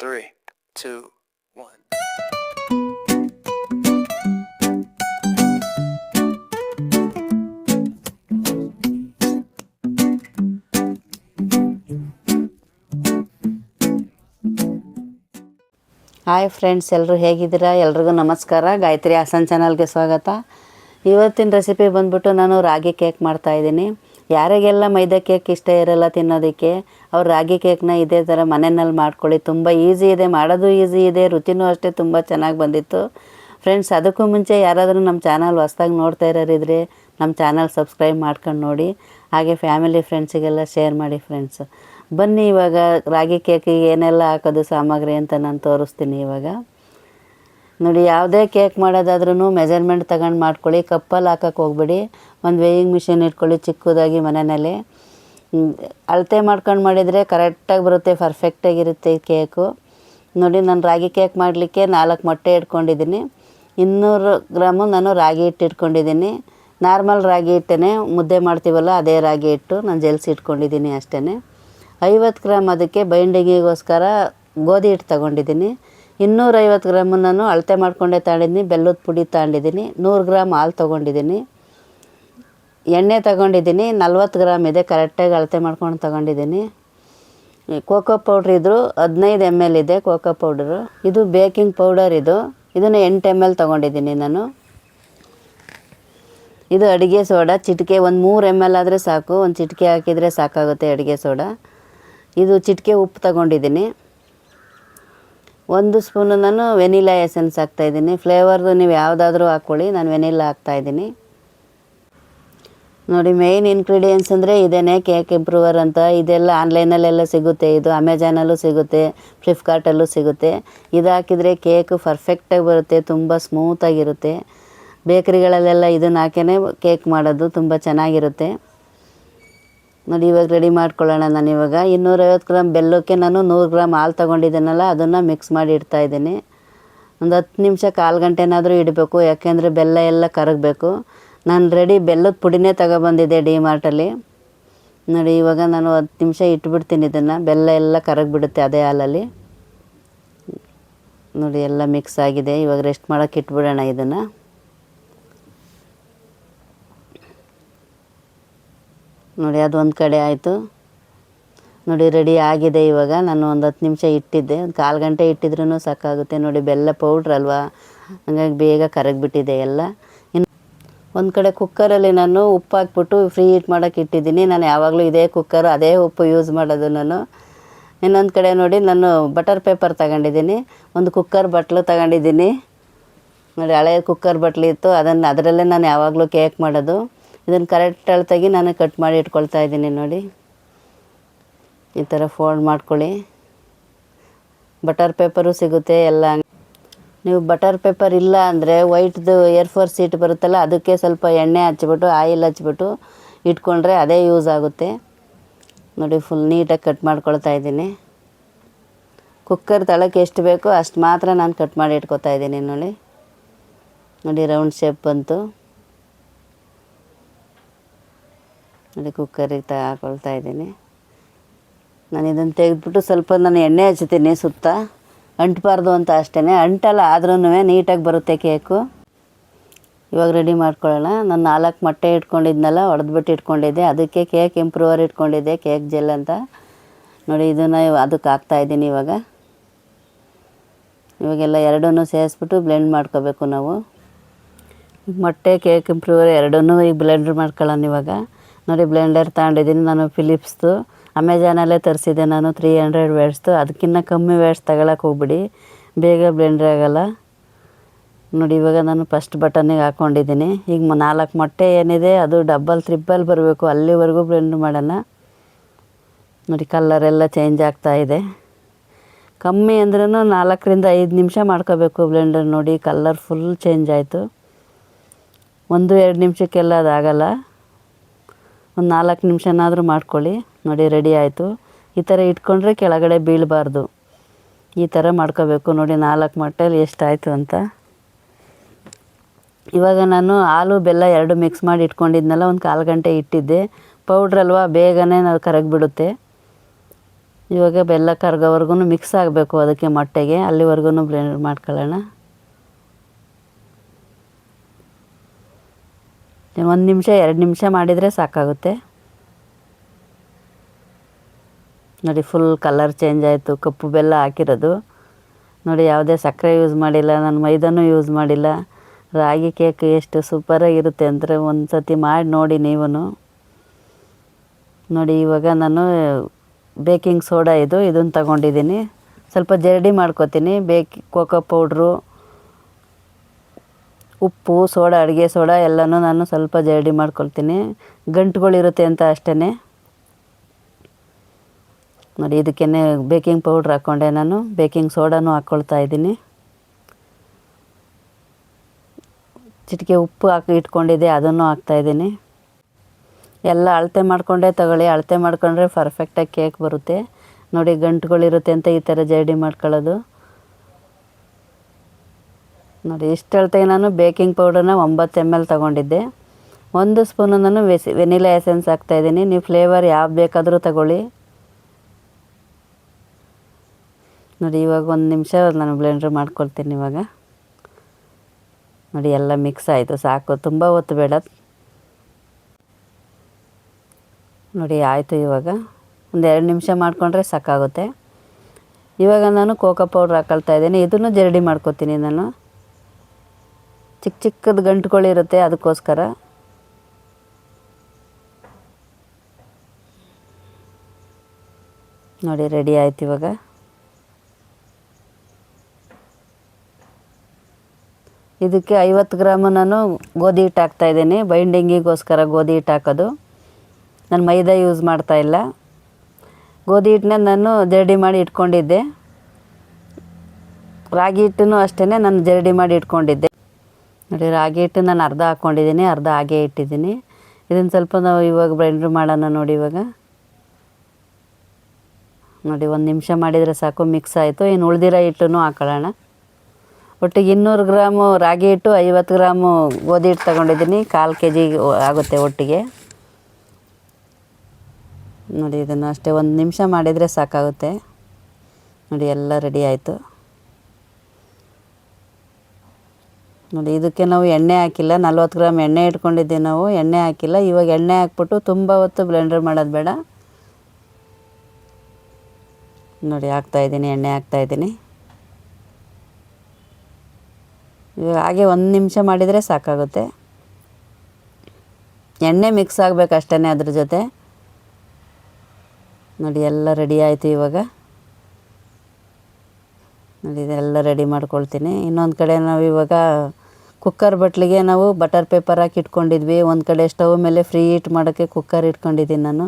three, two, one. Hi friends ಎಲ್ಲರೂ ಹೇಗಿದ್ದೀರಾ? ಎಲ್ರಿಗೂ ನಮಸ್ಕಾರ. ಗಾಯತ್ರಿ ಹಾಸನ್ ಚಾನಲ್ಗೆ ಸ್ವಾಗತ. ಇವತ್ತಿನ ರೆಸಿಪಿ ಬಂದ್ಬಿಟ್ಟು ನಾನು ರಾಗಿ ಕೇಕ್ ಮಾಡ್ತಾ ಇದ್ದೀನಿ. ಯಾರಿಗೆಲ್ಲ ಮೈದಾ ಕೇಕ್ ಇಷ್ಟ ಇರಲ್ಲ ತಿನ್ನೋದಕ್ಕೆ, ಅವ್ರು ರಾಗಿ ಕೇಕ್ನ ಇದೇ ಥರ ಮನೆಯಲ್ಲಿ ಮಾಡ್ಕೊಳ್ಳಿ. ತುಂಬ ಈಸಿ ಇದೆ, ಮಾಡೋದು ಈಸಿ ಇದೆ, ರುಚಿನೂ ಅಷ್ಟೇ ತುಂಬ ಚೆನ್ನಾಗಿ ಬಂದಿತ್ತು. ಫ್ರೆಂಡ್ಸ್ ಅದಕ್ಕೂ ಮುಂಚೆ ಯಾರಾದರೂ ನಮ್ಮ ಚಾನಲ್ ಹೊಸ್ದಾಗಿ ನೋಡ್ತಾ ಇರೋರಿದ್ರೆ ನಮ್ಮ ಚಾನಲ್ ಸಬ್ಸ್ಕ್ರೈಬ್ ಮಾಡ್ಕೊಂಡು ನೋಡಿ. ಹಾಗೆ ಫ್ಯಾಮಿಲಿ ಫ್ರೆಂಡ್ಸಿಗೆಲ್ಲ ಶೇರ್ ಮಾಡಿ ಫ್ರೆಂಡ್ಸ್. ಬನ್ನಿ ಇವಾಗ ರಾಗಿ ಕೇಕಿಗೆ ಏನೆಲ್ಲ ಹಾಕೋದು ಸಾಮಗ್ರಿ ಅಂತ ನಾನು ತೋರಿಸ್ತೀನಿ ಇವಾಗ. ನೋಡಿ, ಯಾವುದೇ ಕೇಕ್ ಮಾಡೋದಾದ್ರೂ ಮೆಜರ್ಮೆಂಟ್ ತಗೊಂಡು ಮಾಡ್ಕೊಳ್ಳಿ. ಕಪ್ಪಲ್ಲಿ ಹಾಕಕ್ಕೆ ಹೋಗ್ಬೇಡಿ. ಒಂದು ವೇಯಿಂಗ್ ಮಿಷಿನ್ ಇಟ್ಕೊಳ್ಳಿ ಚಿಕ್ಕದಾಗಿ ಮನೆಯಲ್ಲಿ. ಅಳತೆ ಮಾಡ್ಕೊಂಡು ಮಾಡಿದರೆ ಕರೆಕ್ಟಾಗಿ ಬರುತ್ತೆ ಪರ್ಫೆಕ್ಟಾಗಿರುತ್ತೆ ಕೇಕು. ನೋಡಿ, ನಾನು ರಾಗಿ ಕೇಕ್ ಮಾಡಲಿಕ್ಕೆ ನಾಲ್ಕು ಮೊಟ್ಟೆ ಇಟ್ಕೊಂಡಿದ್ದೀನಿ. ಇನ್ನೂರು ಗ್ರಾಮು ನಾನು ರಾಗಿ ಹಿಟ್ಟು ಇಟ್ಕೊಂಡಿದ್ದೀನಿ. ನಾರ್ಮಲ್ ರಾಗಿ ಹಿಟ್ಟೇ ಮುದ್ದೆ ಮಾಡ್ತೀವಲ್ಲ, ಅದೇ ರಾಗಿ ಹಿಟ್ಟು ನಾನು ಜೆಲ್ಸಿ ಇಟ್ಕೊಂಡಿದ್ದೀನಿ ಅಷ್ಟೇ ಐವತ್ತು ಗ್ರಾಮ್ ಅದಕ್ಕೆ ಬೈಂಡಿಂಗಿಗೋಸ್ಕರ ಗೋಧಿ ಹಿಟ್ಟು ತಗೊಂಡಿದ್ದೀನಿ. ಇನ್ನೂರೈವತ್ತು ಗ್ರಾಮ್ ನಾನು ಅಳತೆ ಮಾಡ್ಕೊಂಡೆ ತಗೊಂಡಿದ್ದೀನಿ ಬೆಲ್ಲದ ಪುಡಿ ತಗೊಂಡಿದ್ದೀನಿ, ನೂರು ಗ್ರಾಮ್ ಹಾಲು ತೊಗೊಂಡಿದ್ದೀನಿ, ಎಣ್ಣೆ ತಗೊಂಡಿದ್ದೀನಿ, ನಲ್ವತ್ತು ಗ್ರಾಮ್ ಇದೆ, ಕರೆಕ್ಟಾಗಿ ಅಳತೆ ಮಾಡ್ಕೊಂಡು ತಗೊಂಡಿದ್ದೀನಿ. ಕೋಕೋ ಪೌಡ್ರ್ ಇದ್ದರು ಹದಿನೈದು ಎಂ ಎಲ್ ಇದೆ ಕೋಕೋ ಪೌಡರು. ಇದು ಬೇಕಿಂಗ್ ಪೌಡರ್ ಇದು. ಇದನ್ನು ಎಂಟು ಎಂ ಎಲ್ ತೊಗೊಂಡಿದ್ದೀನಿ ನಾನು. ಇದು ಅಡುಗೆ ಸೋಡಾ, ಚಿಟಿಕೆ ಒಂದು ಮೂರು ಎಂ ಎಲ್ ಆದರೆ ಸಾಕು, ಒಂದು ಚಿಟಿಕೆ ಹಾಕಿದರೆ ಸಾಕಾಗುತ್ತೆ ಅಡುಗೆ ಸೋಡಾ. ಇದು ಚಿಟಿಕೆ ಉಪ್ಪು ತಗೊಂಡಿದ್ದೀನಿ. ಒಂದು ಸ್ಪೂನು ನಾನು ವೆನಿಲಾ ಎಸೆನ್ಸ್ ಹಾಕ್ತಾಯಿದ್ದೀನಿ ಫ್ಲೇವರ್ದು ನೀವು ಯಾವುದಾದ್ರೂ ಹಾಕ್ಕೊಳ್ಳಿ, ನಾನು ವೆನಿಲಾ ಹಾಕ್ತಾಯಿದ್ದೀನಿ ನೋಡಿ ಮೇಯ್ನ್ ಇಂಗ್ರೀಡಿಯೆಂಟ್ಸ್ ಅಂದರೆ ಇದೇನೆ ಕೇಕ್ ಇಂಪ್ರೂವರ್ ಅಂತ. ಇದೆಲ್ಲ ಆನ್ಲೈನಲ್ಲೆಲ್ಲ ಸಿಗುತ್ತೆ ಇದು, ಅಮೆಜಾನಲ್ಲೂ ಸಿಗುತ್ತೆ, ಫ್ಲಿಪ್ಕಾರ್ಟಲ್ಲೂ ಸಿಗುತ್ತೆ. ಇದು ಹಾಕಿದರೆ ಕೇಕು ಪರ್ಫೆಕ್ಟಾಗಿ ಬರುತ್ತೆ, ತುಂಬ ಸ್ಮೂತಾಗಿರುತ್ತೆ ಬೇಕ್ರಿಗಳಲ್ಲೆಲ್ಲ ಇದನ್ನು ಹಾಕೇ ಕೇಕ್ ಮಾಡೋದು ತುಂಬ ಚೆನ್ನಾಗಿರುತ್ತೆ. ನೋಡಿ, ಇವಾಗ ರೆಡಿ ಮಾಡ್ಕೊಳ್ಳೋಣ ನಾನು ಇವಾಗ. ಇನ್ನೂರೈವತ್ತು ಗ್ರಾಮ್ ಬೆಲ್ಲಕ್ಕೆ ನಾನು ನೂರು ಗ್ರಾಮ್ ಹಾಲು ತೊಗೊಂಡಿದ್ದೀನಲ್ಲ, ಅದನ್ನು ಮಿಕ್ಸ್ ಮಾಡಿ ಇಡ್ತಾ ಇದ್ದೀನಿ. ಒಂದು ಹತ್ತು ನಿಮಿಷ ಕಾಲು ಗಂಟೆನಾದರೂ ಇಡಬೇಕು, ಯಾಕೆಂದರೆ ಬೆಲ್ಲ ಎಲ್ಲ ಕರಗಬೇಕು. ನಾನು ರೆಡಿ ಬೆಲ್ಲದ ಪುಡಿನೇ ತಗೊಬಂದಿದ್ದೆ ಡಿ ಮಾರ್ಟಲ್ಲಿ ನೋಡಿ, ಇವಾಗ ನಾನು ಹತ್ತು ನಿಮಿಷ ಇಟ್ಬಿಡ್ತೀನಿ ಇದನ್ನು. ಬೆಲ್ಲ ಎಲ್ಲ ಕರಗಿಬಿಡುತ್ತೆ ಅದೇ ಹಾಲಲ್ಲಿ. ನೋಡಿ, ಎಲ್ಲ ಮಿಕ್ಸ್ ಆಗಿದೆ. ಇವಾಗ ರೆಸ್ಟ್ ಮಾಡೋಕ್ಕೆ ಇಟ್ಬಿಡೋಣ ಇದನ್ನು. ನೋಡಿ, ಅದು ಒಂದು ಕಡೆ ಆಯಿತು. ನೋಡಿ ರೆಡಿ ಆಗಿದೆ ಇವಾಗ. ನಾನು ಒಂದು ಹತ್ತು ನಿಮಿಷ ಇಟ್ಟಿದ್ದೆ. ಒಂದು ಕಾಲು ಗಂಟೆ ಇಟ್ಟಿದ್ರೂ ಸಾಕಾಗುತ್ತೆ. ನೋಡಿ, ಬೆಲ್ಲ ಪೌಡ್ರ್ ಅಲ್ವಾ? ಹಂಗಾಗಿ ಬೇಗ ಕರಗಿಬಿಟ್ಟಿದೆ ಎಲ್ಲ. ಇನ್ನು ಒಂದು ಕಡೆ ಕುಕ್ಕರಲ್ಲಿ ನಾನು ಉಪ್ಪು ಹಾಕ್ಬಿಟ್ಟು ಫ್ರೀ ಹೀಟ್ ಮಾಡೋಕ್ಕೆ ಇಟ್ಟಿದ್ದೀನಿ. ನಾನು ಯಾವಾಗಲೂ ಇದೇ ಕುಕ್ಕರು ಅದೇ ಉಪ್ಪು ಯೂಸ್ ಮಾಡೋದು ನಾನು. ಇನ್ನೊಂದು ಕಡೆ ನೋಡಿ, ನಾನು ಬಟರ್ ಪೇಪರ್ ತಗೊಂಡಿದ್ದೀನಿ. ಒಂದು ಕುಕ್ಕರ್ ಬಟ್ಲು ತಗೊಂಡಿದ್ದೀನಿ. ನೋಡಿ ಹಳೆಯ ಕುಕ್ಕರ್ ಬಟ್ಲು ಇತ್ತು. ಅದನ್ನು, ಅದರಲ್ಲೇ ನಾನು ಯಾವಾಗಲೂ ಕೇಕ್ ಮಾಡೋದು. ಇದನ್ನು ಕರೆಕ್ಟ್ ಅಳತೆಗೆ ನಾನು ಕಟ್ ಮಾಡಿ ಇಟ್ಕೊಳ್ತಾ ಇದ್ದೀನಿ ನೋಡಿ. ಈ ಥರ ಫೋಲ್ಡ್ ಮಾಡ್ಕೊಳ್ಳಿ. ಬಟರ್ ಪೇಪರು ಸಿಗುತ್ತೆ ಎಲ್ಲ ನೀವು ಬಟರ್ ಪೇಪರ್ ಇಲ್ಲ ಅಂದರೆ ವೈಟ್ದು ಏರ್ ಫೋರ್ ಸೀಟ್ ಬರುತ್ತಲ್ಲ ಅದಕ್ಕೆ ಸ್ವಲ್ಪ ಎಣ್ಣೆ ಹಚ್ಬಿಟ್ಟು ಆಯಿಲ್ ಹಚ್ಬಿಟ್ಟು ಇಟ್ಕೊಂಡ್ರೆ ಅದೇ ಯೂಸ್ ಆಗುತ್ತೆ. ನೋಡಿ ಫುಲ್ ನೀಟಾಗಿ ಕಟ್ ಮಾಡ್ಕೊಳ್ತಾ ಇದ್ದೀನಿ. ಕುಕ್ಕರ್ ತಳಕ್ಕೆ ಎಷ್ಟು ಬೇಕೋ ಅಷ್ಟು ಮಾತ್ರ ನಾನು ಕಟ್ ಮಾಡಿ ಇಟ್ಕೊತಾ ಇದ್ದೀನಿ ನೋಡಿ. ನೋಡಿ ರೌಂಡ್ ಶೇಪ್ ಬಂತು. ನೋಡಿ ಕುಕ್ಕರಿಗೆ ತ ಹಾಕೊಳ್ತಾ ಇದ್ದೀನಿ. ನಾನು ಇದನ್ನು ತೆಗೆದ್ಬಿಟ್ಟು ಸ್ವಲ್ಪ ನಾನು ಎಣ್ಣೆ ಹಚ್ತೀನಿ ಸುತ್ತ. ಅಂಟಬಾರ್ದು ಅಂತ ಅಷ್ಟೇ ಅಂಟಲ್ಲ ಆದ್ರೂ ನೀಟಾಗಿ ಬರುತ್ತೆ ಕೇಕು ಇವಾಗ ರೆಡಿ ಮಾಡ್ಕೊಳ್ಳೋಣ. ನಾನು ನಾಲ್ಕು ಮೊಟ್ಟೆ ಇಟ್ಕೊಂಡಿದ್ನಲ್ಲ ಹೊಡೆದ್ಬಿಟ್ಟು ಇಟ್ಕೊಂಡಿದ್ದೆ. ಅದಕ್ಕೆ ಕೇಕ್ ಇಂಪ್ರೂವರ್ ಇಟ್ಕೊಂಡಿದ್ದೆ ಕೇಕ್ ಜೆಲ್ ಅಂತ. ನೋಡಿ, ಇದನ್ನು ಅದಕ್ಕೆ ಹಾಕ್ತಾಯಿದ್ದೀನಿ ಇವಾಗ. ಇವಾಗೆಲ್ಲ ಎರಡನ್ನೂ ಸೇರಿಸ್ಬಿಟ್ಟು ಬ್ಲೆಂಡ್ ಮಾಡ್ಕೋಬೇಕು ನಾವು. ಮೊಟ್ಟೆ ಕೇಕ್ ಇಂಪ್ರೂವರ್ ಎರಡನ್ನೂ ಈಗ ಬ್ಲೆಂಡ್ ಮಾಡ್ಕೊಳ್ಳೋಣ ಇವಾಗ. ನೋಡಿ ಬ್ಲೆಂಡರ್ ತಗೊಂಡಿದ್ದೀನಿ ನಾನು ಫಿಲಿಪ್ಸ್ದು ಅಮೆಜಾನಲ್ಲೇ ತರಿಸಿದ್ದೆ ನಾನು ತ್ರೀ ಹಂಡ್ರೆಡ್ ವ್ಯಾಟ್ಸ್ದು ಅದಕ್ಕಿಂತ ಕಮ್ಮಿ ವ್ಯಾಟ್ಸ್ ತಗೊಳಕ್ಕೆ ಹೋಗ್ಬಿಡಿ. ಬೇಗ ಬ್ಲೆಂಡರ್ ಆಗೋಲ್ಲ. ನೋಡಿ, ಇವಾಗ ನಾನು ಫಸ್ಟ್ ಬಟನಿಗೆ ಹಾಕ್ಕೊಂಡಿದ್ದೀನಿ ಈಗ ನಾಲ್ಕು ಮೊಟ್ಟೆ ಏನಿದೆ, ಅದು ಡಬ್ಬಲ್ ತ್ರಿಬ್ಬಲ್ ಬರಬೇಕು. ಅಲ್ಲಿವರೆಗೂ ಬ್ಲೆಂಡ್ ಮಾಡೋಣ. ನೋಡಿ ಕಲ್ಲರೆಲ್ಲ ಚೇಂಜ್ ಆಗ್ತಾ ಇದೆ. ಕಮ್ಮಿ ಅಂದ್ರೂ ನಾಲ್ಕರಿಂದ ಐದು ನಿಮಿಷ ಮಾಡ್ಕೋಬೇಕು ಬ್ಲೆಂಡರ್ ನೋಡಿ ಕಲ್ಲರ್ ಫುಲ್ ಚೇಂಜ್ ಆಯಿತು. ಒಂದು, ಎರಡು ನಿಮಿಷಕ್ಕೆಲ್ಲ ಅದಾಗಲ್ಲ. ಒಂದು ನಾಲ್ಕು ನಿಮಿಷನಾದರೂ ಮಾಡ್ಕೊಳ್ಳಿ. ನೋಡಿ ರೆಡಿ ಆಯಿತು. ಈ ಥರ ಇಟ್ಕೊಂಡ್ರೆ ಕೆಳಗಡೆ ಬೀಳಬಾರ್ದು. ಈ ಥರ ಮಾಡ್ಕೋಬೇಕು. ನೋಡಿ, ನಾಲ್ಕು ಮೊಟ್ಟೆಲಿ ಎಷ್ಟಾಯಿತು ಅಂತ. ಇವಾಗ ನಾನು ಹಾಲು ಬೆಲ್ಲ ಎರಡು ಮಿಕ್ಸ್ ಮಾಡಿ ಇಟ್ಕೊಂಡಿದ್ನಲ್ಲ, ಒಂದು ಕಾಲು ಗಂಟೆ ಇಟ್ಟಿದ್ದೆ. ಪೌಡ್ರ್ ಅಲ್ವಾ, ಬೇಗನೆ ನಾವು ಕರಗಿಬಿಡುತ್ತೆ. ಇವಾಗ ಬೆಲ್ಲ ಕರಗೋವರೆಗೂ ಮಿಕ್ಸ್ ಆಗಬೇಕು ಅದಕ್ಕೆ ಮೊಟ್ಟೆಗೆ. ಅಲ್ಲಿವರೆಗೂ ಬ್ಲೆಂಡ್ ಮಾಡ್ಕೊಳ್ಳೋಣ. ಒಂದು ನಿಮಿಷ, ಎರಡು ನಿಮಿಷ ಮಾಡಿದರೆ ಸಾಕಾಗುತ್ತೆ. ನೋಡಿ ಫುಲ್ ಕಲರ್ ಚೇಂಜ್ ಆಯಿತು, ಕಪ್ಪು ಬೆಲ್ಲ ಹಾಕಿರೋದು. ನೋಡಿ, ಯಾವುದೇ ಸಕ್ಕರೆ ಯೂಸ್ ಮಾಡಿಲ್ಲ, ನಾನು ಮೈದಾನೂ ಯೂಸ್ ಮಾಡಿಲ್ಲ. ರಾಗಿ ಕೇಕ್ ಎಷ್ಟು ಸೂಪರಾಗಿರುತ್ತೆ ಅಂದರೆ ಒಂದು ಸತಿ ಮಾಡಿ ನೋಡಿ ನೀವು ನೋಡಿ, ಇವಾಗ ನಾನು ಬೇಕಿಂಗ್ ಸೋಡಾ ಇದು ಇದನ್ನು ತಗೊಂಡಿದ್ದೀನಿ. ಸ್ವಲ್ಪ ಜರಡಿ ಮಾಡ್ಕೊತೀನಿ ಬೇಕಿ ಕೋಕೋ ಪೌಡ್ರು ಉಪ್ಪು, ಸೋಡಾ, ಅಡುಗೆ ಸೋಡಾ ಎಲ್ಲನೂ ನಾನು ಸ್ವಲ್ಪ ಜರಡಿ ಮಾಡ್ಕೊಳ್ತೀನಿ. ಗಂಟುಗಳಿರುತ್ತೆ ಅಂತ ಅಷ್ಟೇ ನೋಡಿ ಇದಕ್ಕೇ ಬೇಕಿಂಗ್ ಪೌಡ್ರ್ ಹಾಕ್ಕೊಂಡೆ ನಾನು. ಬೇಕಿಂಗ್ ಸೋಡಾನು ಹಾಕ್ಕೊಳ್ತಾ ಇದ್ದೀನಿ. ಚಿಟಿಕೆ ಉಪ್ಪು ಹಾಕಿ, ಇಟ್ಕೊಂಡಿದ್ದೆ, ಅದನ್ನು ಹಾಕ್ತಾಯಿದ್ದೀನಿ ಎಲ್ಲ ಅಳತೆ ಮಾಡಿಕೊಂಡೇ ತಗೊಳ್ಳಿ. ಅಳತೆ ಮಾಡ್ಕೊಂಡ್ರೆ ಪರ್ಫೆಕ್ಟಾಗಿ ಕೇಕ್ ಬರುತ್ತೆ. ನೋಡಿ, ಗಂಟುಗಳಿರುತ್ತೆ ಅಂತ ಈ ಥರ ಜರಡಿ ಮಾಡ್ಕೊಳ್ಳೋದು. ನೋಡಿ, ಇಷ್ಟು ಅಳತೆಗೆ ನಾನು. ಬೇಕಿಂಗ್ ಪೌಡರ್ನ ಒಂಬತ್ತು ಎಂ ಎಲ್ ತೊಗೊಂಡಿದ್ದೆ. ಒಂದು ಸ್ಪೂನು ನಾನು ವೆಸಿ, ವೆನಿಲಾ ಎಸೆನ್ಸ್ ಹಾಕ್ತಾಯಿದ್ದೀನಿ ನೀವು ಫ್ಲೇವರ್ ಯಾವ ಬೇಕಾದರೂ ತಗೊಳ್ಳಿ. ನೋಡಿ, ಇವಾಗ ಒಂದು ನಿಮಿಷ ನಾನು ಬ್ಲೆಂಡ್ರ್ ಮಾಡ್ಕೊಳ್ತೀನಿ ಇವಾಗ. ನೋಡಿ, ಎಲ್ಲ ಮಿಕ್ಸ್ ಆಯಿತು. ಸಾಕು, ತುಂಬ ಹೊತ್ತು ಬೇಡ. ನೋಡಿ, ಆಯಿತು ಇವಾಗ. ಒಂದು ಎರಡು ನಿಮಿಷ ಮಾಡಿಕೊಂಡ್ರೆ ಸಾಕಾಗುತ್ತೆ. ಇವಾಗ ನಾನು ಕೋಕೋ ಪೌಡ್ರ್ ಹಾಕೊಳ್ತಾ ಇದ್ದೀನಿ. ಇದನ್ನು ಜರಡಿ ಮಾಡ್ಕೋತೀನಿ ನಾನು. ಚಿಕ್ಕ ಚಿಕ್ಕದ ಗಂಟುಗಳಿರುತ್ತೆ ಅದಕ್ಕೋಸ್ಕರ. ನೋಡಿ, ರೆಡಿ ಆಯ್ತು ಇವಾಗ. ಇದಕ್ಕೆ ಐವತ್ತು ಗ್ರಾಮು ನಾನು ಗೋಧಿ ಹಿಟ್ಟು ಹಾಕ್ತಾಯಿದ್ದೀನಿ ಬೈಂಡಿಂಗಿಗೋಸ್ಕರ ಗೋಧಿ ಹಿಟ್ಟು ಹಾಕೋದು. ನಾನು ಮೈದಾ ಯೂಸ್ ಮಾಡ್ತಾ ಇಲ್ಲ. ಗೋಧಿ ಹಿಟ್ಟನ್ನ ನಾನು ಜರಡಿ ಮಾಡಿ ಇಟ್ಕೊಂಡಿದ್ದೆ. ರಾಗಿ ಹಿಟ್ಟನ್ನು ಅಷ್ಟೇ ನಾನು ಜರಡಿ ಮಾಡಿ ಇಟ್ಕೊಂಡಿದ್ದೆ. ನೋಡಿ, ರಾಗಿ ಹಿಟ್ಟು ನಾನು ಅರ್ಧ ಹಾಕ್ಕೊಂಡಿದ್ದೀನಿ, ಅರ್ಧ ಹಾಗೆ ಇಟ್ಟಿದ್ದೀನಿ. ಇದನ್ನು ಸ್ವಲ್ಪ ನಾವು ಇವಾಗ ಬ್ಲೆಂಡ್ರ್ ಮಾಡೋಣ ನೋಡಿ ಇವಾಗ. ನೋಡಿ, ಒಂದು ನಿಮಿಷ ಮಾಡಿದರೆ ಸಾಕು ಮಿಕ್ಸ್ ಆಯಿತು. ಇನ್ನು ಉಳಿದಿರೋ ಹಿಟ್ಟನ್ನು ಹಾಕೊಳ್ಳೋಣ. ಒಟ್ಟಿಗೆ ಇನ್ನೂರು ಗ್ರಾಮು ರಾಗಿ ಹಿಟ್ಟು, ಐವತ್ತು ಗ್ರಾಮು ಗೋಧಿ ಹಿಟ್ಟು ತಗೊಂಡಿದ್ದೀನಿ. ಕಾಲು ಕೆ ಜಿ ಆಗುತ್ತೆ ಒಟ್ಟಿಗೆ. ನೋಡಿ, ಇದನ್ನು ಅಷ್ಟೇ ಒಂದು ನಿಮಿಷ ಮಾಡಿದರೆ ಸಾಕಾಗುತ್ತೆ. ನೋಡಿ, ಎಲ್ಲ ರೆಡಿ ಆಯಿತು. ನೋಡಿ, ಇದಕ್ಕೆ ನಾವು ಎಣ್ಣೆ ಹಾಕಿಲ್ಲ. ನಲ್ವತ್ತು ಗ್ರಾಮ್ ಎಣ್ಣೆ ಇಟ್ಕೊಂಡಿದ್ದೀವಿ ನಾವು. ಎಣ್ಣೆ ಹಾಕಿಲ್ಲ. ಇವಾಗ ಎಣ್ಣೆ ಹಾಕ್ಬಿಟ್ಟು ತುಂಬ ಹೊತ್ತು ಬ್ಲೆಂಡರ್ ಮಾಡೋದು ಬೇಡ. ನೋಡಿ ಹಾಕ್ತಾಯಿದ್ದೀನಿ ಎಣ್ಣೆ ಹಾಕ್ತಾಯಿದ್ದೀನಿ ಇವಾಗ ಹಾಗೆ ಒಂದು ನಿಮಿಷ ಮಾಡಿದರೆ ಸಾಕಾಗುತ್ತೆ. ಎಣ್ಣೆ ಮಿಕ್ಸ್ ಆಗಬೇಕು ಅಷ್ಟೇ ಅದ್ರ ಜೊತೆ. ನೋಡಿ, ಎಲ್ಲ ರೆಡಿ ಆಯಿತು ಇವಾಗ. ನೋಡಿ ಇದೆಲ್ಲ ರೆಡಿ ಮಾಡ್ಕೊಳ್ತೀನಿ. ಇನ್ನೊಂದು ಕಡೆ ನಾವು ಇವಾಗ ಕುಕ್ಕರ್ ಬಟ್ಲಿಗೆ ನಾವು ಬಟರ್ ಪೇಪರ್ ಹಾಕಿ ಇಟ್ಕೊಂಡಿದ್ವಿ. ಒಂದು ಕಡೆ ಸ್ಟವ್ ಮೇಲೆ ಫ್ರೀ ಹೀಟ್ ಮಾಡೋಕ್ಕೆ ಕುಕ್ಕರ್ ಇಟ್ಕೊಂಡಿದ್ದೀನಿ ನಾನು.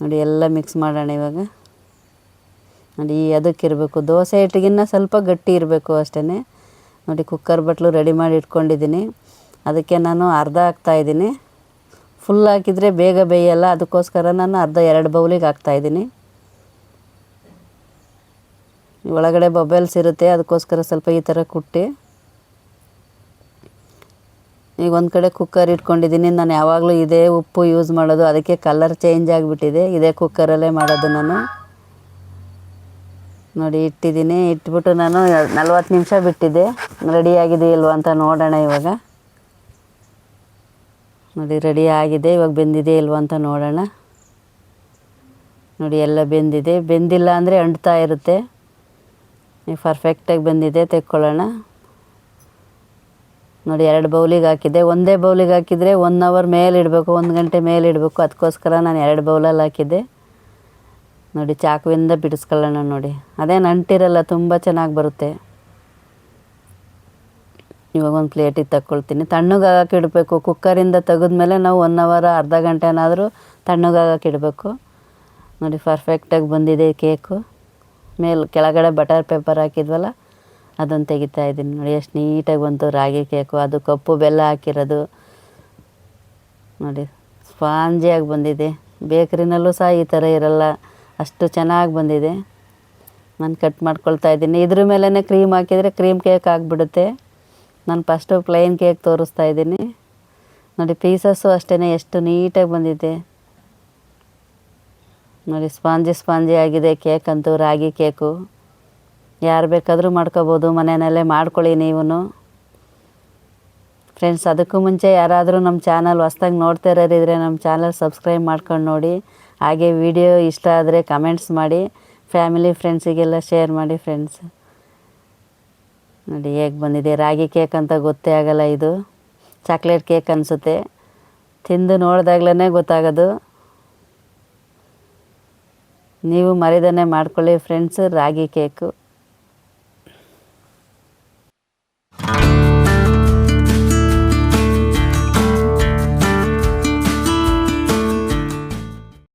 ನೋಡಿ ಎಲ್ಲ ಮಿಕ್ಸ್ ಮಾಡೋಣ ಇವಾಗ. ನೋಡಿ ಅದಕ್ಕಿರಬೇಕು ದೋಸೆ ಹಿಟ್ಟಿಗಿನ್ನ ಸ್ವಲ್ಪ ಗಟ್ಟಿ ಇರಬೇಕು ಅಷ್ಟೇ ನೋಡಿ ಕುಕ್ಕರ್ ಬಟ್ಲು ರೆಡಿ ಮಾಡಿ ಇಟ್ಕೊಂಡಿದ್ದೀನಿ. ಅದಕ್ಕೆ ನಾನು ಅರ್ಧ ಹಾಕ್ತಾಯಿದ್ದೀನಿ ಫುಲ್ ಹಾಕಿದರೆ ಬೇಗ ಬೇಯಲ್ಲ. ಅದಕ್ಕೋಸ್ಕರ ನಾನು ಅರ್ಧ ಎರಡು ಬೌಲಿಗೆ ಹಾಕ್ತಾಯಿದ್ದೀನಿ ಒಳಗಡೆ ಬಬಲ್ಸ್ ಇರುತ್ತೆ, ಅದಕ್ಕೋಸ್ಕರ ಸ್ವಲ್ಪ ಈ ಥರ ಕುಟ್ಟಿ. ಈಗ ಒಂದು ಕಡೆ ಕುಕ್ಕರ್ ಇಟ್ಕೊಂಡಿದ್ದೀನಿ, ನಾನು ಯಾವಾಗಲೂ ಇದೇ ಉಪ್ಪು ಯೂಸ್ ಮಾಡೋದು, ಅದಕ್ಕೆ ಕಲರ್ ಚೇಂಜ್ ಆಗಿಬಿಟ್ಟಿದೆ, ಇದೇ ಕುಕ್ಕರಲ್ಲೇ ಮಾಡೋದು ನಾನು. ನೋಡಿ, ಇಟ್ಟಿದ್ದೀನಿ, ಇಟ್ಬಿಟ್ಟು ನಾನು ನಲ್ವತ್ತು ನಿಮಿಷ ಬಿಟ್ಟಿದ್ದೆ ಆಗಿದೆ ಇಲ್ವ ಅಂತ ನೋಡೋಣ ಇವಾಗ. ನೋಡಿ ರೆಡಿ ಆಗಿದೆ, ಇವಾಗ ಬೆಂದಿದೆ ಇಲ್ವ ಅಂತ ನೋಡೋಣ. ನೋಡಿ, ಎಲ್ಲ ಬೆಂದಿದೆ, ಬೆಂದಿಲ್ಲ ಅಂದರೆ ಅಂಟ್ತಾ ಇರುತ್ತೆ. ಪರ್ಫೆಕ್ಟಾಗಿ ಬಂದಿದೆ, ತೆಕ್ಕೊಳ್ಳೋಣ. ನೋಡಿ, ಎರಡು ಬೌಲಿಗೆ ಹಾಕಿದೆ ಒಂದೇ ಬೌಲಿಗೆ ಹಾಕಿದರೆ ಒನ್ ಅವರ್ ಮೇಲೆ ಇಡಬೇಕು, ಒಂದು ಗಂಟೆ ಮೇಲೆ ಇಡಬೇಕು. ಅದಕ್ಕೋಸ್ಕರ ನಾನು ಎರಡು ಬೌಲಲ್ಲಿ ಹಾಕಿದ್ದೆ. ನೋಡಿ, ಚಾಕುವಿಂದ ಬಿಡಿಸ್ಕೊಳ್ಳೋಣ ನೋಡಿ. ಅದೇನು ಅಂಟಿರಲ್ಲ ತುಂಬ ಚೆನ್ನಾಗಿ ಬರುತ್ತೆ. ಇವಾಗ ಒಂದು ಪ್ಲೇಟಿಗೆ ತಕ್ಕೊಳ್ತೀನಿ. ತಣ್ಣಗಾಗಕ್ಕೆ ಇಡಬೇಕು. ಕುಕ್ಕರಿಂದ ತೆಗೆದ್ಮೇಲೆ ನಾವು ಒನ್ ಅವರ್ ಅರ್ಧ ಗಂಟೆನಾದರೂ ತಣ್ಣಗಾಗಕ್ಕೆ ಇಡಬೇಕು. ನೋಡಿ ಪರ್ಫೆಕ್ಟಾಗಿ ಬಂದಿದೆ ಕೇಕು ಮೇಲೆ ಕೆಳಗಡೆ ಬಟರ್ ಪೇಪರ್ ಹಾಕಿದ್ವಲ್ಲ, ಅದನ್ನು ತೆಗಿತಾ ಇದ್ದೀನಿ ನೋಡಿ, ಎಷ್ಟು ನೀಟಾಗಿ ಬಂತು ರಾಗಿ ಕೇಕು, ಅದು ಕಪ್ಪು ಬೆಲ್ಲ ಹಾಕಿರೋದು. ನೋಡಿ, ಸ್ಪಾಂಜಿಯಾಗಿ ಬಂದಿದೆ. ಬೇಕ್ರಿನಲ್ಲೂ ಸಹ ಈ ಥರ ಇರಲ್ಲ, ಅಷ್ಟು ಚೆನ್ನಾಗಿ ಬಂದಿದೆ. ನಾನು ಕಟ್ ಮಾಡ್ಕೊಳ್ತಾ ಇದ್ದೀನಿ. ಇದ್ರ ಮೇಲೇ ಕ್ರೀಮ್ ಹಾಕಿದರೆ ಕ್ರೀಮ್ ಕೇಕ್ ಆಗಿಬಿಡುತ್ತೆ. ನಾನು ಫಸ್ಟು ಪ್ಲೈನ್ ಕೇಕ್ ತೋರಿಸ್ತಾ ಇದ್ದೀನಿ. ನೋಡಿ, ಪೀಸಸ್ಸು ಅಷ್ಟೇ ಎಷ್ಟು ನೀಟಾಗಿ ಬಂದಿದೆ. ನೋಡಿ, ಸ್ಪಾಂಜಿ ಸ್ಪಾಂಜಿ ಆಗಿದೆ, ಕೇಕ್ ಅಂತೂ ರಾಗಿ ಕೇಕು. ಯಾರು ಬೇಕಾದರೂ ಮಾಡ್ಕೋಬೋದು, ಮನೆಯಲ್ಲೇ ಮಾಡ್ಕೊಳ್ಳಿ ನೀವು ಫ್ರೆಂಡ್ಸ್ ಅದಕ್ಕೂ ಮುಂಚೆ ಯಾರಾದರೂ ನಮ್ಮ ಚಾನಲ್ ಹೊಸ್ದಾಗಿ ನೋಡ್ತಾ ಇರೋರಿದ್ರೆ ನಮ್ಮ ಚಾನಲ್ ಸಬ್ಸ್ಕ್ರೈಬ್ ಮಾಡ್ಕೊಂಡು ನೋಡಿ. ಹಾಗೆ ವಿಡಿಯೋ ಇಷ್ಟ ಆದರೆ ಕಮೆಂಟ್ಸ್ ಮಾಡಿ, ಫ್ಯಾಮಿಲಿ ಫ್ರೆಂಡ್ಸಿಗೆಲ್ಲ ಶೇರ್ ಮಾಡಿ ಫ್ರೆಂಡ್ಸ್. ನೋಡಿ, ಹೇಗೆ ಬಂದಿದೆ, ರಾಗಿ ಕೇಕ್ ಅಂತ ಗೊತ್ತೇ ಆಗಲ್ಲ ಇದು. ಚಾಕ್ಲೇಟ್ ಕೇಕ್ ಅನಿಸುತ್ತೆ. ತಿಂದು ನೋಡಿದಾಗ್ಲೇ ಗೊತ್ತಾಗೋದು. ನೀವು ಮರಿದನೆ ಮಾಡ್ಕೊಳ್ಳಿ ಫ್ರೆಂಡ್ಸ್ ರಾಗಿ ಕೇಕು